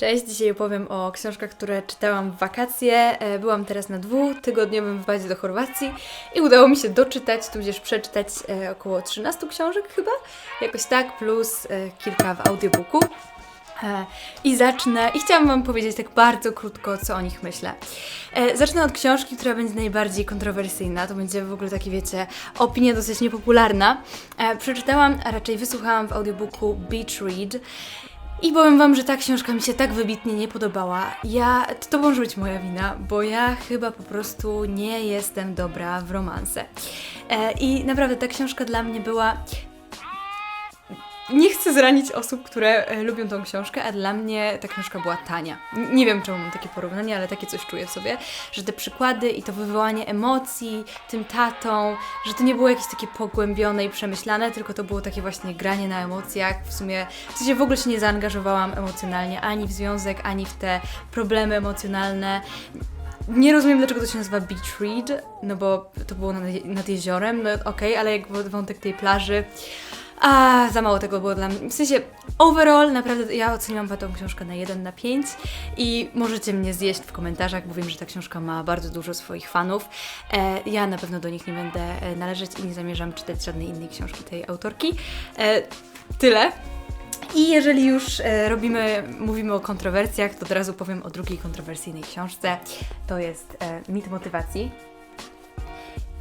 Cześć, dzisiaj opowiem o książkach, które czytałam w wakacje. E, Byłam teraz na dwutygodniowym wypadzie do Chorwacji i udało mi się doczytać, tudzież przeczytać e, około 13 książek chyba, jakoś tak, plus e, kilka w audiobooku. I zacznę, i chciałam Wam powiedzieć tak bardzo krótko, co o nich myślę. Zacznę od książki, która będzie najbardziej kontrowersyjna. To będzie w ogóle taki, wiecie, opinia dosyć niepopularna. Przeczytałam, a raczej wysłuchałam w audiobooku Beach Read. I powiem Wam, że ta książka mi się tak wybitnie nie podobała. Ja, to może być moja wina, bo ja chyba po prostu nie jestem dobra w romanse. E, I naprawdę ta książka dla mnie była nie chcę zranić osób, które e, lubią tą książkę, a dla mnie ta książka była tania. Nie wiem, czemu mam takie porównanie, ale takie coś czuję w sobie, że te przykłady i to wywołanie emocji tym tatą, że to nie było jakieś takie pogłębione i przemyślane, tylko to było takie właśnie granie na emocjach. W sumie, w sensie w ogóle się nie zaangażowałam emocjonalnie ani w związek, ani w te problemy emocjonalne. Nie rozumiem, dlaczego to się nazywa Beach Read, no bo to było nad, nad jeziorem, no okej, ale jak wątek tej plaży, a, za mało tego było dla mnie. W sensie, overall, naprawdę ja oceniłam tą książkę na 1 na 5 i możecie mnie zjeść w komentarzach, bo wiem, że ta książka ma bardzo dużo swoich fanów. E, ja na pewno do nich nie będę e, należeć i nie zamierzam czytać żadnej innej książki tej autorki. E, tyle. I jeżeli już e, robimy, mówimy o kontrowersjach, to od razu powiem o drugiej kontrowersyjnej książce. To jest e, Mit motywacji.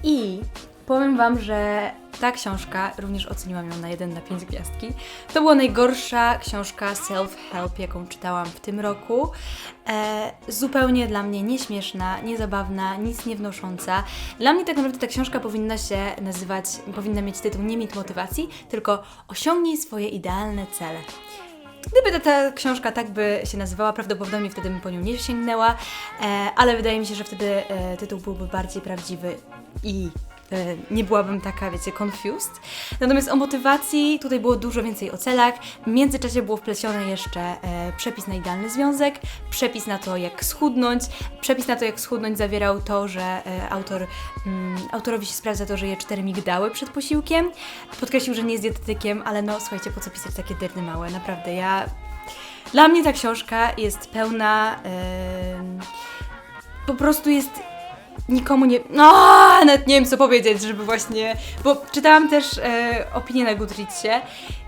I powiem Wam, że ta książka, również oceniłam ją na 1 na 5 gwiazdki. To była najgorsza książka self-help, jaką czytałam w tym roku. E, zupełnie dla mnie nieśmieszna, niezabawna, nic nie wnosząca. Dla mnie tak naprawdę ta książka powinna się nazywać, powinna mieć tytuł nie mit motywacji, tylko osiągnij swoje idealne cele. Gdyby ta, ta książka tak by się nazywała, prawdopodobnie wtedy bym po nią nie sięgnęła, e, ale wydaje mi się, że wtedy e, tytuł byłby bardziej prawdziwy i nie byłabym taka, wiecie, confused. Natomiast o motywacji tutaj było dużo więcej o celach. W międzyczasie było wplecione jeszcze e, przepis na idealny związek, przepis na to, jak schudnąć. Przepis na to, jak schudnąć zawierał to, że e, autor, mm, autorowi się sprawdza to, że je cztery migdały przed posiłkiem. Podkreślił, że nie jest dietetykiem, ale no słuchajcie, po co pisać takie dyrny małe? Naprawdę, ja... Dla mnie ta książka jest pełna... po prostu jest nikomu nie. No, nawet nie wiem co powiedzieć, żeby właśnie. Bo czytałam też e, opinie na Goodreadsie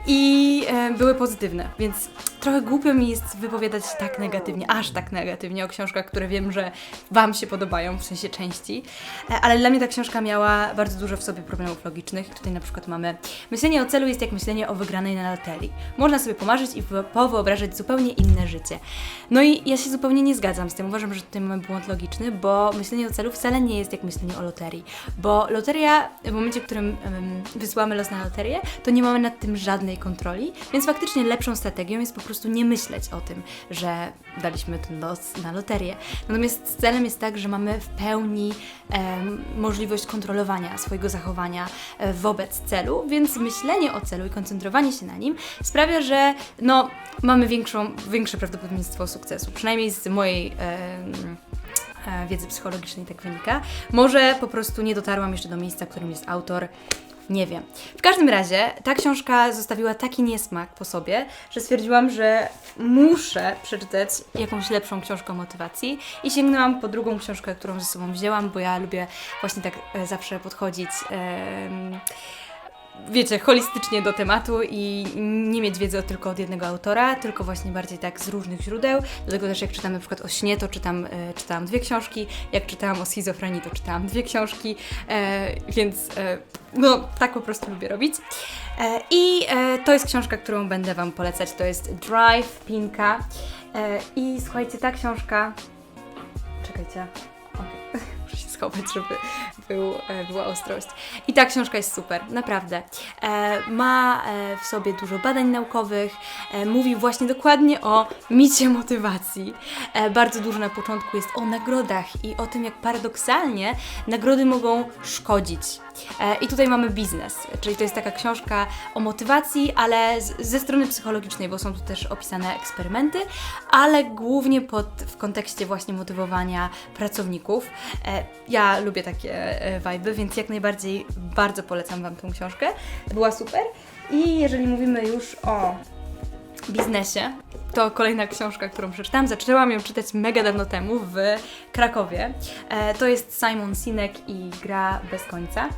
i e, były pozytywne, więc trochę głupio mi jest wypowiadać tak negatywnie, aż tak negatywnie o książkach, które wiem, że Wam się podobają, w sensie części. E, ale dla mnie ta książka miała bardzo dużo w sobie problemów logicznych. Tutaj na przykład mamy. Myślenie o celu jest jak myślenie o wygranej na loterii. Można sobie pomarzyć i wy- powyobrażać zupełnie inne życie. No i ja się zupełnie nie zgadzam z tym. Uważam, że tutaj mamy błąd logiczny, bo myślenie o celu wcale nie jest jak myślenie o loterii. Bo loteria, w momencie, w którym em, wysyłamy los na loterię, to nie mamy nad tym żadnej kontroli, więc faktycznie lepszą strategią jest po prostu nie myśleć o tym, że daliśmy ten los na loterię. Natomiast celem jest tak, że mamy w pełni em, możliwość kontrolowania swojego zachowania e, wobec celu, więc myślenie o celu i koncentrowanie się na nim sprawia, że no, mamy większą, większe prawdopodobieństwo sukcesu. Przynajmniej z mojej e, wiedzy psychologicznej tak wynika. Może po prostu nie dotarłam jeszcze do miejsca, w którym jest autor. Nie wiem. W każdym razie ta książka zostawiła taki niesmak po sobie, że stwierdziłam, że muszę przeczytać jakąś lepszą książkę o motywacji i sięgnęłam po drugą książkę, którą ze sobą wzięłam, bo ja lubię właśnie tak e, zawsze podchodzić. em, wiecie, holistycznie do tematu i nie mieć wiedzy tylko od jednego autora, tylko właśnie bardziej tak z różnych źródeł. Dlatego też jak czytam na przykład o śnie, to czytam, e, czytałam dwie książki, jak czytałam o schizofrenii, to czytałam dwie książki, e, więc e, no tak po prostu lubię robić. E, I e, to jest książka, którą będę Wam polecać, to jest Drive Pinka e, i słuchajcie, ta książka... Czekajcie. Schować, żeby był, e, była ostrość. I ta książka jest super, naprawdę. E, ma e, w sobie dużo badań naukowych, mówi właśnie dokładnie o micie motywacji. Bardzo dużo na początku jest o nagrodach i o tym, jak paradoksalnie nagrody mogą szkodzić. E, I tutaj mamy biznes, czyli to jest taka książka o motywacji, ale z, ze strony psychologicznej, bo są tu też opisane eksperymenty, ale głównie pod, w kontekście właśnie motywowania pracowników. E, ja lubię takie e, vibe, więc jak najbardziej bardzo polecam Wam tą książkę. Była super. I jeżeli mówimy już o biznesie. To kolejna książka, którą przeczytałam. Zaczęłam ją czytać mega dawno temu w Krakowie. E, to jest Simon Sinek i Gra bez końca.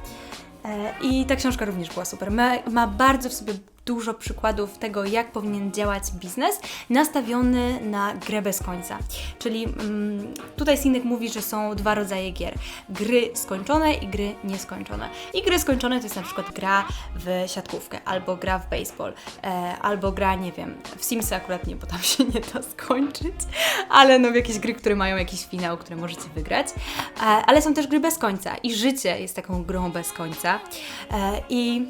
E, I ta książka również była super. Ma, ma bardzo w sobie dużo przykładów tego, jak powinien działać biznes, nastawiony na grę bez końca. Czyli mm, tutaj Sinek mówi, że są dwa rodzaje gier. Gry skończone i gry nieskończone. I gry skończone to jest na przykład gra w siatkówkę, albo gra w baseball, e, albo gra, nie wiem, w Simsy akurat nie, bo tam się nie da skończyć, ale no jakieś gry, które mają jakiś finał, które możecie wygrać. E, ale są też gry bez końca i życie jest taką grą bez końca. E, I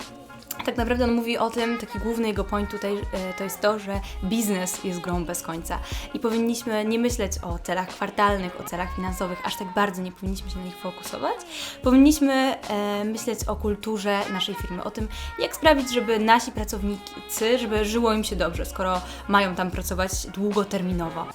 tak naprawdę on mówi o tym, taki główny jego point tutaj e, to jest to, że biznes jest grą bez końca i powinniśmy nie myśleć o celach kwartalnych, o celach finansowych, aż tak bardzo nie powinniśmy się na nich fokusować. Powinniśmy e, myśleć o kulturze naszej firmy, o tym, jak sprawić, żeby nasi pracownicy, żeby żyło im się dobrze, skoro mają tam pracować długoterminowo.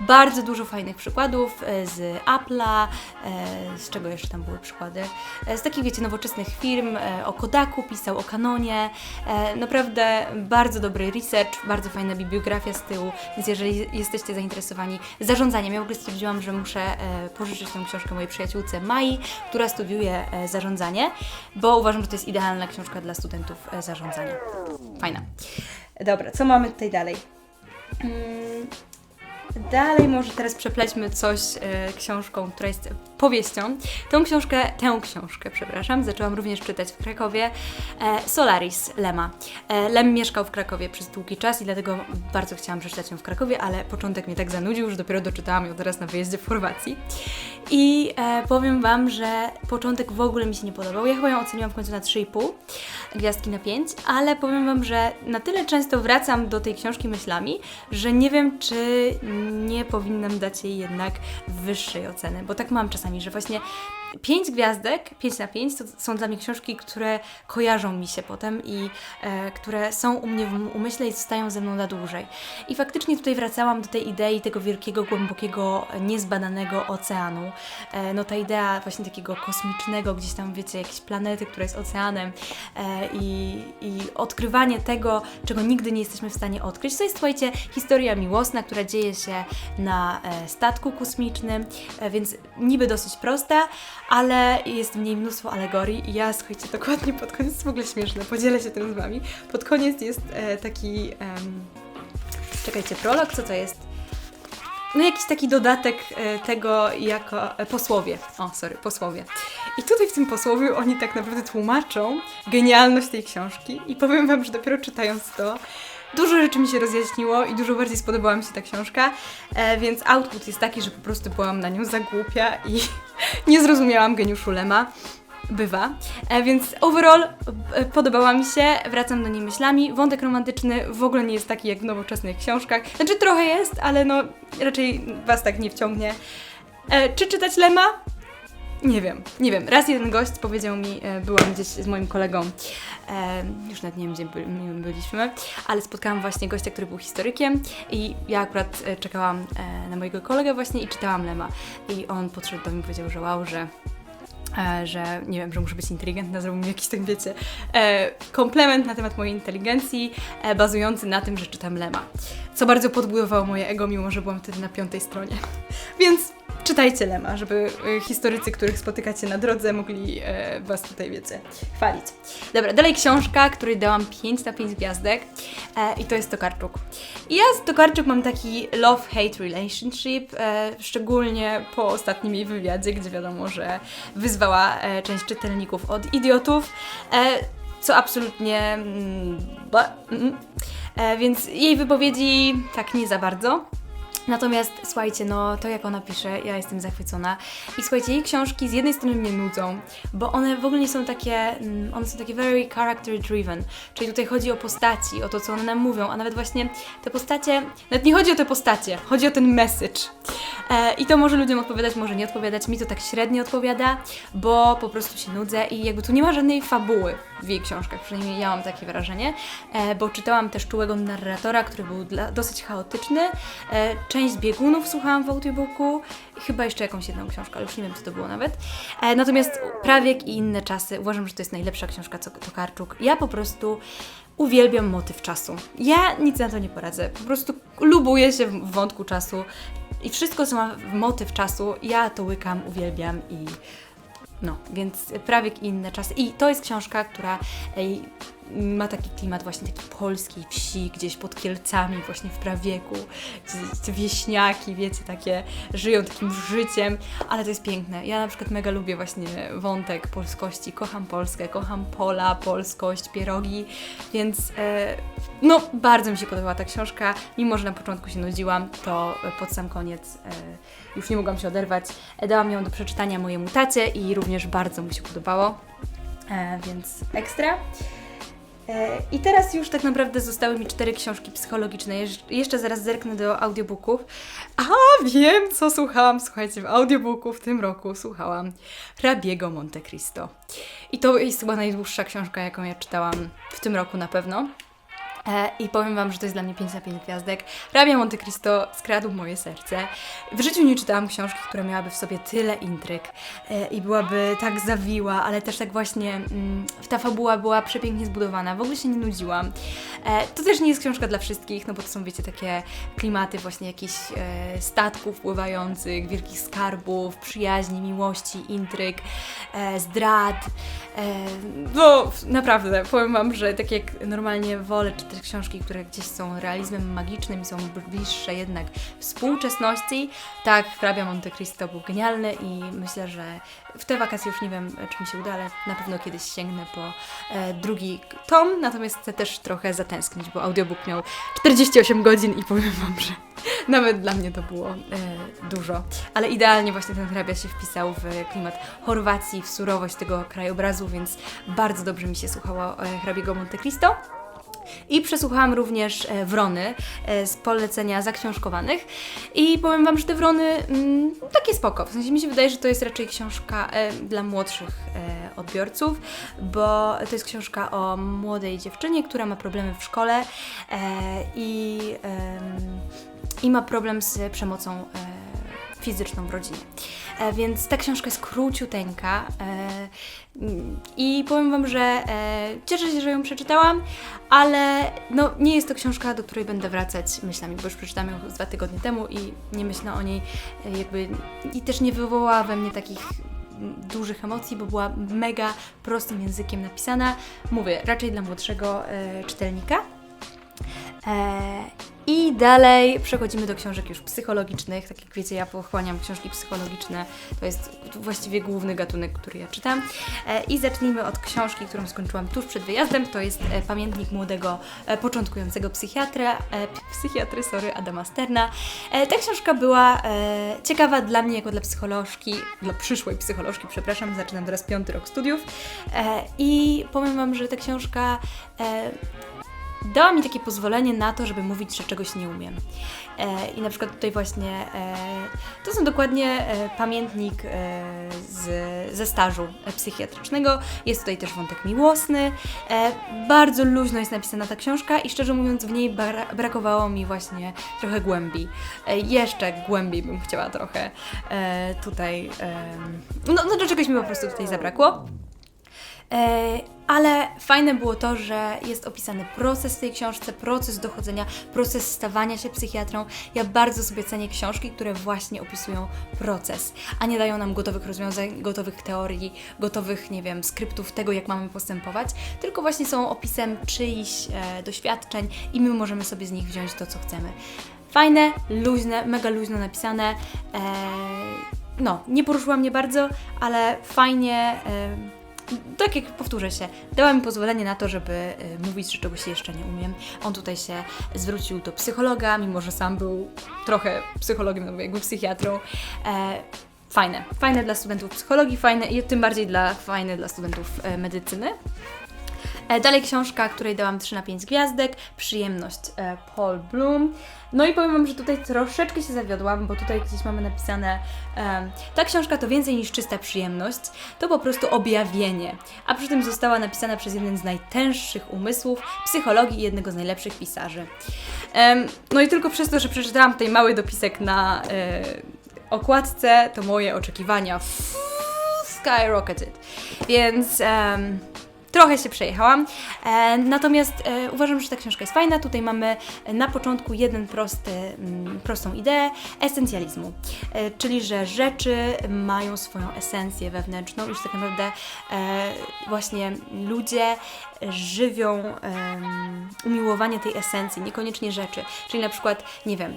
Bardzo dużo fajnych przykładów e, z Apple'a, e, z czego jeszcze tam były przykłady, e, z takich, wiecie, nowoczesnych firm, e, o Kodaku pisał, o Canonie, E, naprawdę bardzo dobry research, bardzo fajna bibliografia z tyłu, więc jeżeli jesteście zainteresowani zarządzaniem, ja w ogóle stwierdziłam, że muszę e, pożyczyć tę książkę mojej przyjaciółce Mai, która studiuje e, zarządzanie, bo uważam, że to jest idealna książka dla studentów zarządzania. Fajna. Dobra, co mamy tutaj dalej? Mm, Dalej może teraz przeplećmy coś książką, która jest powieścią. Tą książkę, tę książkę, przepraszam, zaczęłam również czytać w Krakowie. E, Solaris Lema. E, Lem mieszkał w Krakowie przez długi czas i dlatego bardzo chciałam przeczytać ją w Krakowie, ale początek mnie tak zanudził, że dopiero doczytałam ją teraz na wyjeździe w Chorwacji. I e, powiem Wam, że początek w ogóle mi się nie podobał. Ja chyba ją oceniłam w końcu na 3,5 gwiazdki na 5, ale powiem Wam, że na tyle często wracam do tej książki myślami, że nie wiem, czy nie powinnam dać jej jednak wyższej oceny, bo tak mam czasami, że właśnie 5 gwiazdek, 5 na 5 to są dla mnie książki, które kojarzą mi się potem i e, które są u mnie w umyśle i zostają ze mną na dłużej. I faktycznie tutaj wracałam do tej idei tego wielkiego, głębokiego, niezbadanego oceanu. E, no ta idea właśnie takiego kosmicznego, gdzieś tam wiecie, jakiejś planety, która jest oceanem e, i, i odkrywanie tego, czego nigdy nie jesteśmy w stanie odkryć. To jest, słuchajcie, historia miłosna, która dzieje się na e, statku kosmicznym, e, więc niby dosyć prosta, ale jest w niej mnóstwo alegorii i ja, słuchajcie, dokładnie pod koniec, jest w ogóle śmieszne, podzielę się tym z Wami, pod koniec jest e, taki, em, czekajcie, prolog, co to jest? No jakiś taki dodatek e, tego jako e, posłowie. O, sorry, posłowie. I tutaj w tym posłowiu oni tak naprawdę tłumaczą genialność tej książki i powiem Wam, że dopiero czytając to Dużo rzeczy mi się rozjaśniło i dużo bardziej spodobała mi się ta książka, e, więc output jest taki, że po prostu byłam na nią za głupia i nie zrozumiałam geniuszu Lema. Bywa. E, więc overall e, podobała mi się, wracam do niej myślami. Wątek romantyczny w ogóle nie jest taki jak w nowoczesnych książkach. Znaczy trochę jest, ale no raczej Was tak nie wciągnie. E, czy czytać Lema? Nie wiem, nie wiem. Raz jeden gość powiedział mi, e, byłam gdzieś z moim kolegą, e, już nawet nie wiem, gdzie by, byliśmy, ale spotkałam właśnie gościa, który był historykiem i ja akurat e, czekałam e, na mojego kolegę właśnie i czytałam Lema. I on podszedł do mnie i powiedział, że wow, że e, że nie wiem, że muszę być inteligentna, zrobił mi jakiś tak, wiecie, e, komplement na temat mojej inteligencji, e, bazujący na tym, że czytam Lema. Co bardzo podbudowało moje ego, mimo że byłam wtedy na piątej stronie. Więc czytajcie Lema, żeby e, historycy, których spotykacie na drodze, mogli e, Was tutaj, wiecie, chwalić. Dobra, dalej książka, której dałam 5 na 5 gwiazdek e, i to jest Tokarczuk. I ja z Tokarczuk mam taki love-hate relationship, e, szczególnie po ostatnim jej wywiadzie, gdzie wiadomo, że wyzwała e, część czytelników od idiotów, e, co absolutnie... Mm, ba, mm, e, więc jej wypowiedzi tak nie za bardzo. Natomiast słuchajcie, no to jak ona pisze, ja jestem zachwycona. I słuchajcie, jej książki z jednej strony mnie nudzą, bo one w ogóle nie są takie, mm, one są takie very character driven, czyli tutaj chodzi o postaci, o to, co one nam mówią, a nawet właśnie te postacie, nawet nie chodzi o te postacie, chodzi o ten message. E, I to może ludziom odpowiadać, może nie odpowiadać, mi to tak średnio odpowiada, bo po prostu się nudzę i jakby tu nie ma żadnej fabuły. W jej książkach, przynajmniej ja mam takie wrażenie, e, bo czytałam też Czułego Narratora, który był dla, dosyć chaotyczny, e, część Biegunów słuchałam w audiobooku, chyba jeszcze jakąś jedną książkę, ale już nie wiem co to było nawet. E, natomiast Prawiek i inne czasy, uważam, że to jest najlepsza książka co Tokarczuk. Ja po prostu uwielbiam motyw czasu. Ja nic na to nie poradzę, po prostu lubuję się w wątku czasu i wszystko, co ma motyw czasu, ja to łykam, uwielbiam i no, więc Prawiek i inne czasy. I to jest książka, która ma taki klimat właśnie takiej polskiej wsi, gdzieś pod Kielcami, właśnie w prawieku. gdzie wieśniaki, wiecie, takie żyją takim życiem, ale to jest piękne. Ja na przykład mega lubię właśnie wątek polskości. Kocham Polskę, kocham pola, polskość, pierogi, więc e, no, bardzo mi się podobała ta książka. Mimo, że na początku się nudziłam, to pod sam koniec e, już nie mogłam się oderwać. E, Dałam ją do przeczytania mojemu tacie i również bardzo mu się podobało. Więc ekstra. E, I teraz już tak naprawdę zostały mi cztery książki psychologiczne. Jeszcze zaraz zerknę do audiobooków. A wiem, co słuchałam. Słuchajcie, w audiobooku w tym roku słuchałam Hrabiego Monte Cristo. I to jest chyba najdłuższa książka, jaką ja czytałam w tym roku na pewno. E, I powiem Wam, że to jest dla mnie 5 na 5 gwiazdek. Hrabia Monte Cristo skradł moje serce. W życiu nie czytałam książki, która miałaby w sobie tyle intryg e, i byłaby tak zawiła, ale też tak właśnie mm, ta fabuła była przepięknie zbudowana. W ogóle się nie nudziłam. E, to też nie jest książka dla wszystkich, no bo to są, wiecie, takie klimaty właśnie jakichś statków pływających, wielkich skarbów, przyjaźni, miłości, intryg, zdrad. No, naprawdę, powiem Wam, że tak jak normalnie wolę czytać książki, które gdzieś są realizmem magicznym i są bliższe jednak współczesności, tak Hrabia Monte Cristo był genialny i myślę, że w te wakacje już nie wiem, czy mi się uda, ale na pewno kiedyś sięgnę po e, drugi tom, natomiast chcę też trochę zatęsknić, bo audiobook miał 48 godzin i powiem Wam, że nawet dla mnie to było e, dużo. Ale idealnie właśnie ten hrabia się wpisał w klimat Chorwacji, w surowość tego krajobrazu, więc bardzo dobrze mi się słuchało e, hrabiego Monte Cristo. I przesłuchałam również e, Wrony e, z polecenia zaksiążkowanych. I powiem Wam, że te Wrony mm, takie spoko. W sensie mi się wydaje, że to jest raczej książka e, dla młodszych e, odbiorców, bo to jest książka o młodej dziewczynie, która ma problemy w szkole e, i, em, i ma problem z przemocą e, fizyczną w rodzinie. E, więc ta książka jest króciuteńka e, i powiem Wam, że e, cieszę się, że ją przeczytałam, ale no, nie jest to książka, do której będę wracać myślami, bo już przeczytałam ją dwa tygodnie temu i nie myślę o niej e, jakby i też nie wywołała we mnie takich dużych emocji, bo była mega prostym językiem napisana. Mówię, raczej dla młodszego e, czytelnika. E, I dalej przechodzimy do książek już psychologicznych. Tak jak wiecie, ja pochłaniam książki psychologiczne. To jest właściwie główny gatunek, który ja czytam. E, I zacznijmy od książki, którą skończyłam tuż przed wyjazdem. To jest e, Pamiętnik młodego, początkującego psychiatra, psychiatry, sorry, Adama Sterna. Ta książka była ciekawa dla mnie jako dla psycholożki, dla przyszłej psycholożki, przepraszam, zaczynam teraz piąty rok studiów. I powiem Wam, że ta książka dała mi takie pozwolenie na to, żeby mówić, że czegoś nie umiem. E, I na przykład tutaj właśnie e, to są dokładnie e, pamiętnik e, z, ze stażu psychiatrycznego. Jest tutaj też wątek miłosny. E, bardzo luźno jest napisana ta książka i szczerze mówiąc w niej bra- brakowało mi właśnie trochę głębi. E, jeszcze głębiej bym chciała trochę e, tutaj... E, no, no do czegoś mi po prostu tutaj zabrakło. E, ale fajne było to, że jest opisany proces w tej książce, proces dochodzenia, proces stawania się psychiatrą. Ja bardzo sobie cenię książki, które właśnie opisują proces, a nie dają nam gotowych rozwiązań, gotowych teorii, gotowych, nie wiem, skryptów tego, jak mamy postępować, tylko właśnie są opisem czyichś e, doświadczeń i my możemy sobie z nich wziąć to, co chcemy. Fajne, luźne, mega luźno napisane. E, no, nie poruszyła mnie bardzo, ale fajnie. E, tak jak powtórzę się, dała mi pozwolenie na to, żeby y, mówić, że czegoś jeszcze nie umiem. On tutaj się zwrócił do psychologa, mimo że sam był trochę psychologiem, no jakby psychiatrą. E, fajne, fajne dla studentów psychologii, fajne i tym bardziej dla, fajne dla studentów e, medycyny. E, dalej książka, której dałam 3 na 5 gwiazdek, Przyjemność e, Paul Bloom. No i powiem Wam, że tutaj troszeczkę się zawiodłam, bo tutaj gdzieś mamy napisane e, ta książka to więcej niż czysta przyjemność, to po prostu objawienie. A przy tym została napisana przez jeden z najtęższych umysłów psychologii i jednego z najlepszych pisarzy. No i tylko przez to, że przeczytałam tutaj mały dopisek na okładce, to moje oczekiwania skyrocketed. Więc em, trochę się przejechałam. E, natomiast e, uważam, że ta książka jest fajna. Tutaj mamy na początku jeden prosty, mm, prostą ideę esencjalizmu. E, czyli, że rzeczy mają swoją esencję wewnętrzną że tak naprawdę e, właśnie ludzie żywią umiłowanie tej esencji, niekoniecznie rzeczy. Czyli na przykład, nie wiem,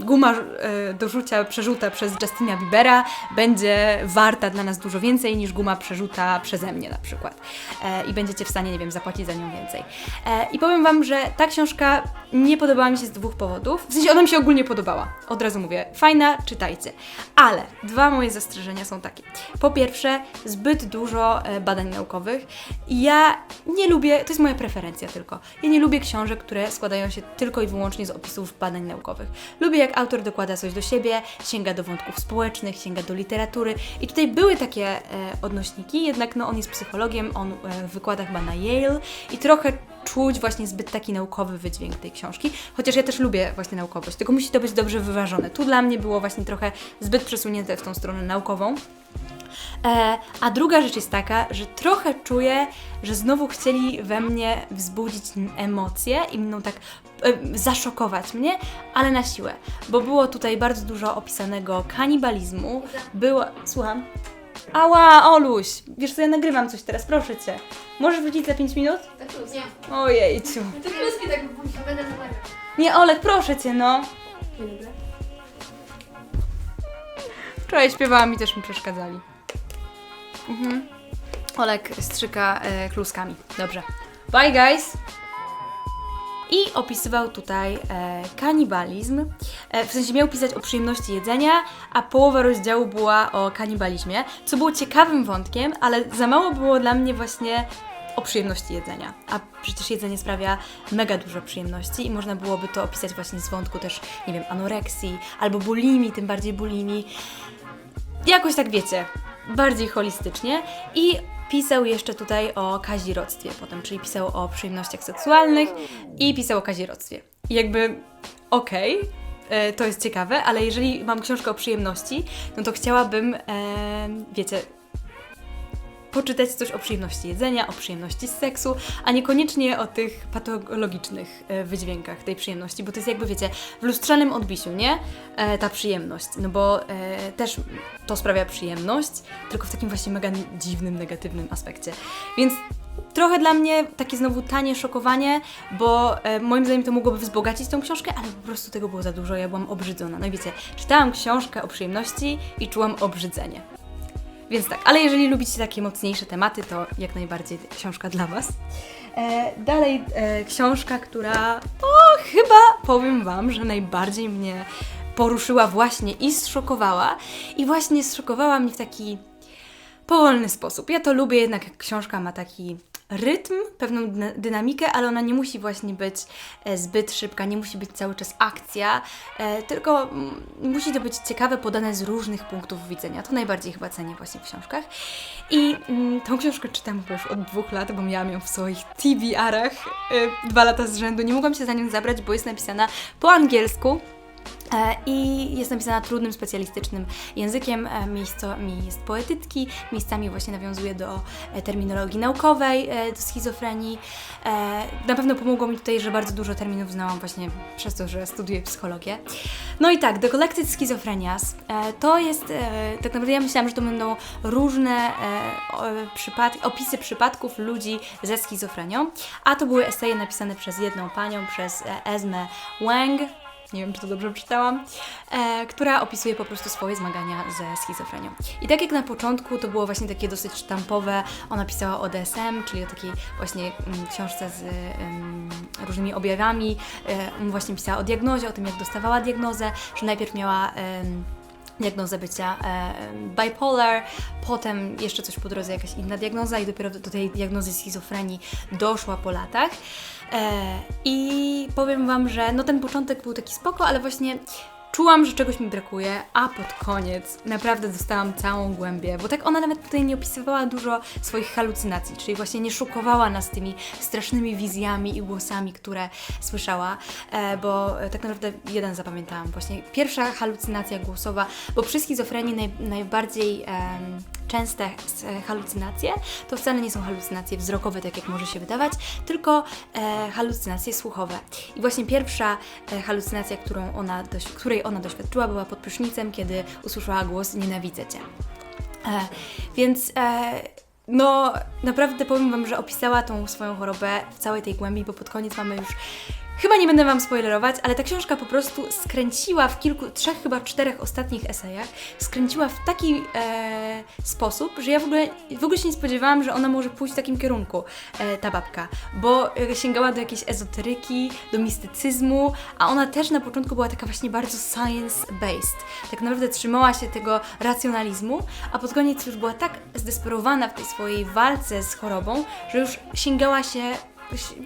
guma e, do rzucia przerzuta przez Justina Biebera będzie warta dla nas dużo więcej niż guma przerzuta przeze mnie na przykład. E, I będziecie w stanie, nie wiem, zapłacić za nią więcej. E, I powiem Wam, że ta książka nie podobała mi się z dwóch powodów. W sensie ona mi się ogólnie podobała. Od razu mówię, fajna, czytajcie. Ale dwa moje zastrzeżenia są takie. Po pierwsze, zbyt dużo badań naukowych. Ja nie lubię, to jest moja preferencja tylko. Ja nie lubię książek, które składają się tylko i wyłącznie z opisów badań naukowych. Lubię, jak autor dokłada coś do siebie, sięga do wątków społecznych, sięga do literatury. I tutaj były takie e, odnośniki, jednak no, on jest psychologiem, on e, w wykładach chyba na Yale i trochę czuć właśnie zbyt taki naukowy wydźwięk tej książki, chociaż ja też lubię właśnie naukowość, tylko musi to być dobrze wyważone. Tu dla mnie było właśnie trochę zbyt przesunięte w tą stronę naukową. E, a druga rzecz jest taka, że trochę czuję, że znowu chcieli we mnie wzbudzić emocje i mną tak e, zaszokować mnie, ale na siłę, bo było tutaj bardzo dużo opisanego kanibalizmu, było... Słucham? Ała, Oluś! Wiesz co, ja nagrywam coś teraz, proszę Cię. Możesz wrócić za 5 minut? Tak nie. Ojejciu. To kluski tak będę. Nie, Olek, proszę Cię, no. Wczoraj śpiewałam i też mi przeszkadzali. Mhm. Olek strzyka e, kluskami. Dobrze. Bye, guys! I opisywał tutaj e, kanibalizm. E, w sensie miał pisać o przyjemności jedzenia, a połowa rozdziału była o kanibalizmie, co było ciekawym wątkiem, ale za mało było dla mnie właśnie o przyjemności jedzenia. A przecież jedzenie sprawia mega dużo przyjemności i można byłoby to opisać właśnie z wątku też, nie wiem, anoreksji albo bulimii, tym bardziej bulimii jakoś tak wiecie, bardziej holistycznie i pisał jeszcze tutaj o kazirodztwie potem, czyli pisał o przyjemnościach seksualnych i pisał o kazirodztwie. I jakby okej, e, to jest ciekawe, ale jeżeli mam książkę o przyjemności, no to chciałabym, e, wiecie, poczytać coś o przyjemności jedzenia, o przyjemności z seksu, a niekoniecznie o tych patologicznych e, wydźwiękach tej przyjemności, bo to jest jakby, wiecie, w lustrzanym odbiciu, nie? E, ta przyjemność, no bo e, też to sprawia przyjemność, tylko w takim właśnie mega dziwnym, negatywnym aspekcie. Więc trochę dla mnie takie znowu tanie szokowanie, bo e, moim zdaniem to mogłoby wzbogacić tą książkę, ale po prostu tego było za dużo, ja byłam obrzydzona. No i wiecie, czytałam książkę o przyjemności i czułam obrzydzenie. Więc tak, ale jeżeli lubicie takie mocniejsze tematy, to jak najbardziej książka dla Was. E, dalej e, książka, która o, chyba powiem Wam, że najbardziej mnie poruszyła właśnie i zszokowała. I właśnie zszokowała mnie w taki powolny sposób. Ja to lubię jednak, jak książka ma taki rytm, pewną dyna- dynamikę, ale ona nie musi właśnie być e, zbyt szybka, nie musi być cały czas akcja, e, tylko mm, musi to być ciekawe, podane z różnych punktów widzenia. To najbardziej chyba cenię właśnie w książkach. I mm, tą książkę czytam już od dwóch lat, bo miałam ją w swoich TBR-ach e, dwa lata z rzędu. Nie mogłam się za nią zabrać, bo jest napisana po angielsku. E, I jest napisana trudnym, specjalistycznym językiem. E, Miejscami jest poetycki, miejscami właśnie nawiązuje do e, terminologii naukowej, do schizofrenii. Na pewno pomogło mi tutaj, że bardzo dużo terminów znałam właśnie przez to, że studiuję psychologię. No i tak, The Collected Schizophrenias to jest, tak naprawdę ja myślałam, że to będą różne e, o- przypad- opisy przypadków ludzi ze schizofrenią, a to były eseje napisane przez jedną panią, przez e, Esmę Wang, nie wiem czy to dobrze przeczytałam, e, która opisuje po prostu swoje zmagania ze schizofrenią. I tak jak na początku to było właśnie takie dosyć sztampowe, ona pisała o DSM, czyli o takiej właśnie mm, książce z em, różnymi objawami, e, właśnie pisała o diagnozie, o tym jak dostawała diagnozę, że najpierw miała diagnozę bycia e, bipolar, potem jeszcze coś po drodze, jakaś inna diagnoza i dopiero do, do tej diagnozy schizofrenii doszła po latach. E, I powiem Wam, że no ten początek był taki spoko, ale właśnie czułam, że czegoś mi brakuje, a pod koniec naprawdę dostałam całą głębię, bo tak ona nawet tutaj nie opisywała dużo swoich halucynacji, czyli właśnie nie szokowała nas tymi strasznymi wizjami i głosami, które słyszała, e, bo tak naprawdę jeden zapamiętałam, właśnie pierwsza halucynacja głosowa, bo przy schizofrenii naj, najbardziej częste halucynacje to wcale nie są halucynacje wzrokowe, tak jak może się wydawać, tylko e, halucynacje słuchowe. I właśnie pierwsza e, halucynacja, którą ona doś- której ona doświadczyła, była pod prysznicem, kiedy usłyszała głos Nienawidzę Cię. E, więc e, no naprawdę powiem Wam, że opisała tą swoją chorobę w całej tej głębi, bo pod koniec mamy już. Chyba nie będę Wam spoilerować, ale ta książka po prostu skręciła w kilku, trzech, chyba czterech ostatnich esejach, skręciła w taki e, sposób, że ja w ogóle, w ogóle się nie spodziewałam, że ona może pójść w takim kierunku, e, ta babka, bo e, sięgała do jakiejś ezoteryki, do mistycyzmu, a ona też na początku była taka właśnie bardzo science-based. Tak naprawdę trzymała się tego racjonalizmu, a pod koniec już była tak zdesperowana w tej swojej walce z chorobą, że już sięgała się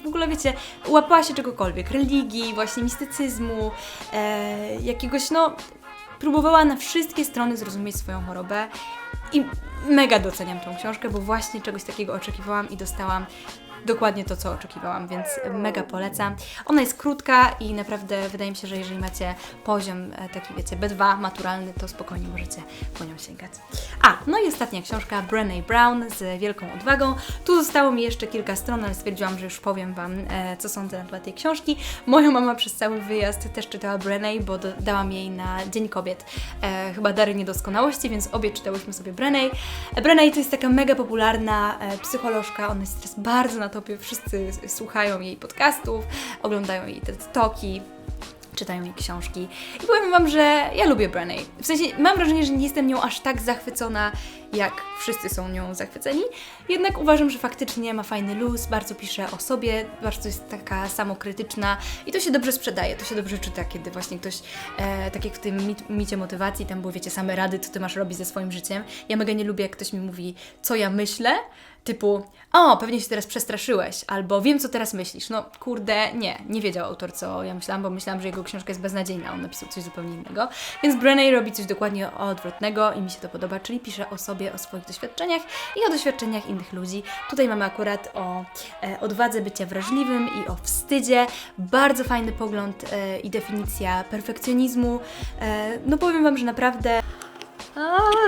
w ogóle wiecie, łapała się czegokolwiek, religii, właśnie mistycyzmu, e, jakiegoś, no, próbowała na wszystkie strony zrozumieć swoją chorobę i mega doceniam tą książkę, bo właśnie czegoś takiego oczekiwałam i dostałam dokładnie to, co oczekiwałam, więc mega polecam. Ona jest krótka i naprawdę wydaje mi się, że jeżeli macie poziom e, taki, wiecie, B2 maturalny, to spokojnie możecie po nią sięgać. A, no i ostatnia książka, Brené Brown z Wielką Odwagą. Tu zostało mi jeszcze kilka stron, ale stwierdziłam, że już powiem Wam, e, co sądzę na temat tej książki. Moja mama przez cały wyjazd też czytała Brené, bo dałam jej na Dzień Kobiet e, chyba dary niedoskonałości, więc obie czytałyśmy sobie Brené. E, Brené to jest taka mega popularna psycholożka, ona jest teraz bardzo na wszyscy słuchają jej podcastów, oglądają jej TED czytają jej książki. I powiem Wam, że ja lubię Brené. W sensie mam wrażenie, że nie jestem nią aż tak zachwycona, jak wszyscy są nią zachwyceni. Jednak uważam, że faktycznie ma fajny luz, bardzo pisze o sobie, bardzo jest taka samokrytyczna i to się dobrze sprzedaje, to się dobrze czyta, kiedy właśnie ktoś, e, tak jak w tym mit, micie motywacji, tam były, wiecie, same rady, co Ty masz robić ze swoim życiem. Ja mega nie lubię, jak ktoś mi mówi, co ja myślę, typu, o, pewnie się teraz przestraszyłeś, albo wiem, co teraz myślisz. No, kurde, nie, nie wiedział autor, co ja myślałam, bo myślałam, że jego książka jest beznadziejna, on napisał coś zupełnie innego. Więc Brené robi coś dokładnie odwrotnego i mi się to podoba, czyli pisze o sobie, o swoich doświadczeniach i o doświadczeniach innych ludzi. Tutaj mamy akurat o e, odwadze bycia wrażliwym i o wstydzie. Bardzo fajny pogląd e, i definicja perfekcjonizmu. E, no powiem Wam, że naprawdę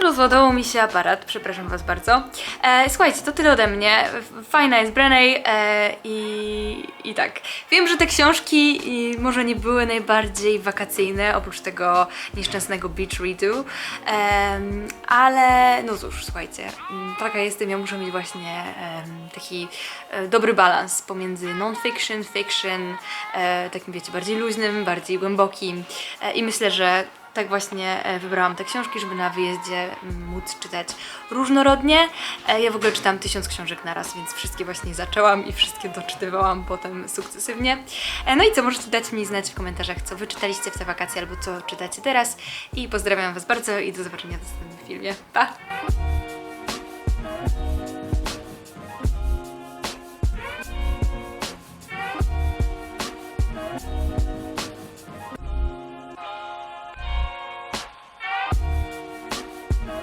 rozładował mi się aparat, przepraszam Was bardzo. E, słuchajcie, to tyle ode mnie. Fajna jest Brenej e, i, i tak. Wiem, że te książki może nie były najbardziej wakacyjne, oprócz tego nieszczęsnego Beach Redo, em, ale no cóż, słuchajcie, m, taka jestem, ja muszę mieć właśnie em, taki e, dobry balans pomiędzy non-fiction, fiction, e, takim wiecie, bardziej luźnym, bardziej głębokim e, i myślę, że tak właśnie e, wybrałam te książki, żeby na wyjeździe mm, móc czytać różnorodnie. E, Ja w ogóle czytam tysiąc książek na raz, więc wszystkie właśnie zaczęłam i wszystkie doczytywałam potem sukcesywnie. E, No i co, możecie dać mi znać w komentarzach, co wy czytaliście w te wakacje albo co czytacie teraz. I pozdrawiam Was bardzo i do zobaczenia w następnym filmie. Pa!